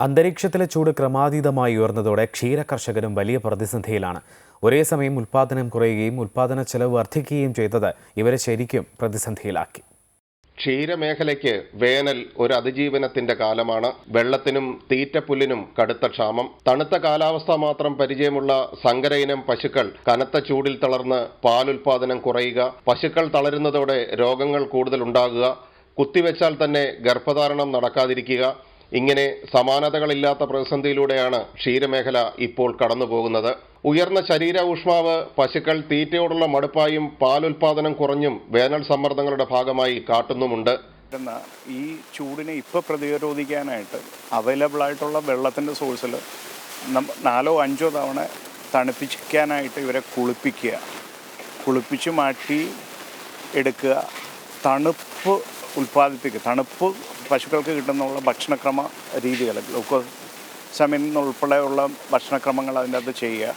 അന്തരീക്ഷത്തിലെ ചൂട് ക്രമാതീതമായി ഉയർന്നതോടെ ക്ഷീര കർഷകരും വലിയ പ്രതിസന്ധിയിലാണ്. ഒരേ സമയം ഉൽപ്പാദനം കുറയുകയും ഉൽപ്പാദന ചെലവ് വർദ്ധിക്കുകയും ചെയ്തത് ഇവരെ ശരിക്കും പ്രതിസന്ധിയിലാക്കി. ക്ഷീരമേഖലയ്ക്ക് വേനൽ ഒരു അതിജീവനത്തിന്റെ കാലമാണ്. വെള്ളത്തിനും തീറ്റപ്പുല്ലിനും കടുത്ത ക്ഷാമം. തണുത്ത കാലാവസ്ഥ മാത്രം പരിചയമുള്ള സങ്കര ഇനം പശുക്കൾ കനത്ത ചൂടിൽ തളർന്ന് പാലുൽപാദനം കുറയുക പശുക്കൾ തളരുന്നതോടെ രോഗങ്ങൾ കൂടുതൽ ഉണ്ടാകുക കുത്തിവെച്ചാൽ തന്നെ ഗർഭധാരണം നടക്കാതിരിക്കുക ഇങ്ങനെ സമാനതകളില്ലാത്ത പ്രതിസന്ധിയിലൂടെയാണ് ക്ഷീരമേഖല ഇപ്പോൾ കടന്നുപോകുന്നത്. ഉയർന്ന ശരീര ഊഷ്മാവ് പശുക്കൾ തീറ്റയോടുള്ള മടുപ്പായും പാലുൽപാദനം കുറഞ്ഞും വേനൽ സമ്മർദ്ദങ്ങളുടെ ഭാഗമായി കാട്ടുന്നുമുണ്ട്. ഈ ചൂടിനെ ഇപ്പോൾ പ്രതിരോധിക്കാനായിട്ട് അവൈലബിൾ ആയിട്ടുള്ള വെള്ളത്തിന്റെ സോഴ്സിൽ നാലോ അഞ്ചോ തവണ തണുപ്പിക്കാനായിട്ട് ഇവരെ കുളിപ്പിക്കുക. കുളിപ്പിച്ച് മാറ്റി എടുക്കുക. തണുപ്പ് ഉൽപ്പാദിപ്പിക്കുക. തണുപ്പ് പശുക്കൾക്ക് കിട്ടുന്നുള്ള ഭക്ഷണക്രമ രീതികൾ. ഗ്ലൂക്കോസമിൻ ഉൾപ്പെടെയുള്ള ഭക്ഷണക്രമങ്ങൾ അതിന്റെ അകത്ത് ചെയ്യുക.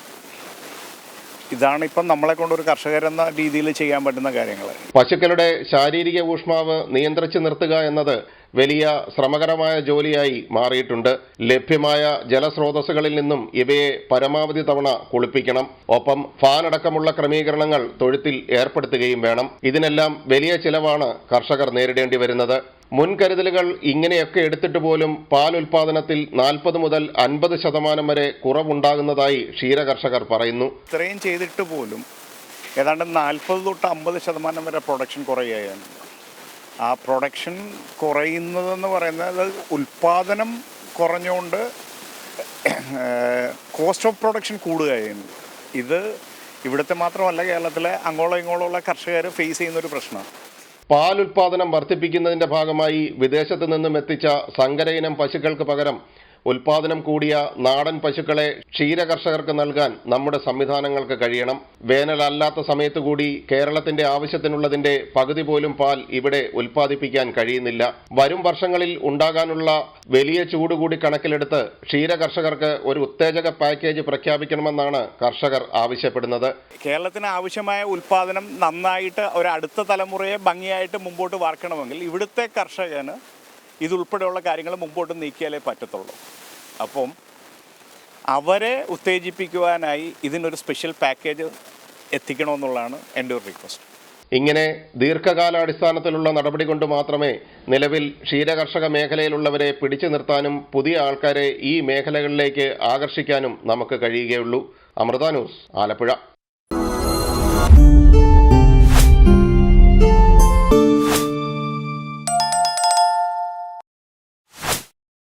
ഇതാണ് ഇപ്പം നമ്മളെ കൊണ്ട് ഒരു കർഷകരെന്ന രീതിയിൽ ചെയ്യാൻ പറ്റുന്ന കാര്യങ്ങൾ. പശുക്കളുടെ ശാരീരിക ഊഷ്മാവ് നിയന്ത്രിച്ചു നിർത്തുക എന്നത് വലിയ ശ്രമകരമായ ജോലിയായി മാറിയിട്ടുണ്ട്. ലഭ്യമായ ജലസ്രോതസ്സുകളിൽ നിന്നും ഇവയെ പരമാവധി തവണ കുളിപ്പിക്കണം. ഒപ്പം ഫാൻ അടക്കമുള്ള ക്രമീകരണങ്ങൾ തൊഴുത്തിൽ ഏർപ്പെടുത്തുകയും വേണം. ഇതിനെല്ലാം വലിയ ചിലവാണ് കർഷകർ നേരിടേണ്ടി വരുന്നത്. മുൻകരുതലുകൾ ഇങ്ങനെയൊക്കെ എടുത്തിട്ട് പോലും പാൽ ഉൽപാദനത്തിൽ നാൽപ്പത് മുതൽ അൻപത് ശതമാനം വരെ കുറവുണ്ടാകുന്നതായി ക്ഷീരകർഷകർ പറയുന്നു. ഇത്രയും ചെയ്തിട്ട് പോലും ഏതാണ്ട് നാൽപ്പത് തൊട്ട് അമ്പത് ശതമാനം വരെ പ്രൊഡക്ഷൻ കുറയുകയാണ്. ആ പ്രൊഡക്ഷൻ കുറയുന്നതെന്ന് പറയുന്നത് ഉൽപാദനം കുറഞ്ഞുകൊണ്ട് കോസ്റ്റ് ഓഫ് പ്രൊഡക്ഷൻ കൂടുകയാണ്. ഇത് ഇവിടുത്തെ മാത്രമല്ല കേരളത്തിലെ അങ്ങോളം ഇങ്ങോളമുള്ള കർഷകർ ഫേസ് ചെയ്യുന്ന ഒരു പ്രശ്നമാണ്. പാൽ ഉൽപാദനം വർദ്ധിപ്പിക്കുന്നതിന്റെ ഭാഗമായി വിദേശത്തു നിന്നും എത്തിച്ച സങ്കര ഇനം പശുക്കൾക്ക് പകരം ഉൽപാദനം കൂടിയ നാടൻ പശുക്കളെ ക്ഷീരകർഷകർക്ക് നൽകാൻ നമ്മുടെ സംവിധാനങ്ങൾക്ക് കഴിയണം. വേനലല്ലാത്ത സമയത്ത് കൂടി കേരളത്തിന്റെ ആവശ്യത്തിനുള്ളതിന്റെ പകുതി പോലും പാൽ ഇവിടെ ഉൽപ്പാദിപ്പിക്കാൻ കഴിയുന്നില്ല. വരും വർഷങ്ങളിൽ ഉണ്ടാകാനുള്ള വലിയ ചൂട് കൂടി കണക്കിലെടുത്ത് ക്ഷീരകർഷകർക്ക് ഒരു ഉത്തേജക പാക്കേജ് പ്രഖ്യാപിക്കണമെന്നാണ് കർഷകർ ആവശ്യപ്പെടുന്നത്. കേരളത്തിന് ആവശ്യമായ ഉൽപാദനം നന്നായിട്ട് ഒരു അടുത്ത തലമുറയെ ഭംഗിയായിട്ട് മുമ്പോട്ട് വാർക്കണമെങ്കിൽ ഇവിടുത്തെ കർഷകന് ഇതുൾപ്പെടെയുള്ള കാര്യങ്ങൾ മുമ്പോട്ട് നീക്കിയാലേ പറ്റത്തുള്ളൂ. അപ്പം അവരെ ഉത്തേജിപ്പിക്കുവാനായി ഇതിനൊരു സ്പെഷ്യൽ പാക്കേജ് എത്തിക്കണമെന്നുള്ളതാണ് എന്റെ ഒരു റിക്വസ്റ്റ് ഇങ്ങനെ ദീർഘകാലാടിസ്ഥാനത്തിലുള്ള നടപടി കൊണ്ട് മാത്രമേ നിലവിൽ ക്ഷീരകർഷക മേഖലയിലുള്ളവരെ പിടിച്ചു നിർത്താനും പുതിയ ആൾക്കാരെ ഈ മേഖലകളിലേക്ക് ആകർഷിക്കാനും നമുക്ക് കഴിയുകയുള്ളൂ. അമൃത ന്യൂസ് ആലപ്പുഴ.